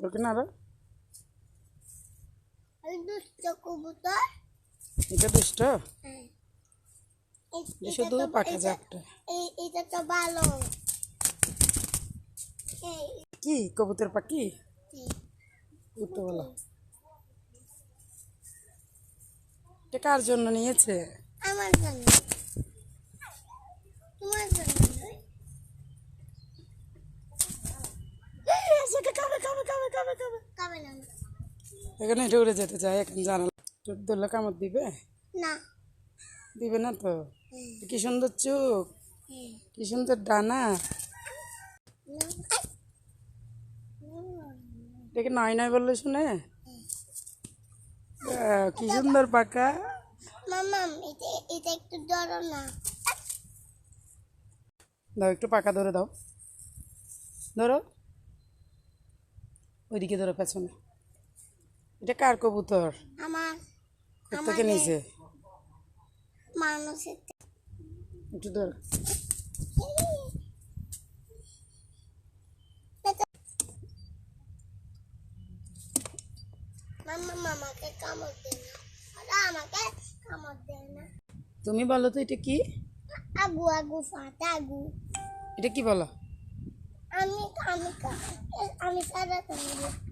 কবুতর কিনা কবুতর। এটা দুষ্ট? হ্যাঁ। যে এটা শুধু পাখা এটা- এটা তো ভালো। কি? কবুতর পাখি? এটা কার জন্য নিয়েছে? আমার জন্য। এখানে এটা উড়ে যেতে চাই এখন জানালা দোল্লা কামড় দিবে? না। দিবে না তো? কি সুন্দর চোখ? কি সুন্দর ডানা? দেখে নয় নয় বললে শুনে। কি সুন্দর পাকা। মামা এটা এটা একটু ধরো না। দাও একটু পাকা ধরে দাও। ধরো। ওইদিকে ধরো পেছনে। এটা কার কবুতর? আমার থেকে নিচে। মানুষের একটু ধরো। তুমি বলো তো এটা কি? আগু আগু ফাটা আগু। এটা কি বলো? আমি আমি আমি সারা আমি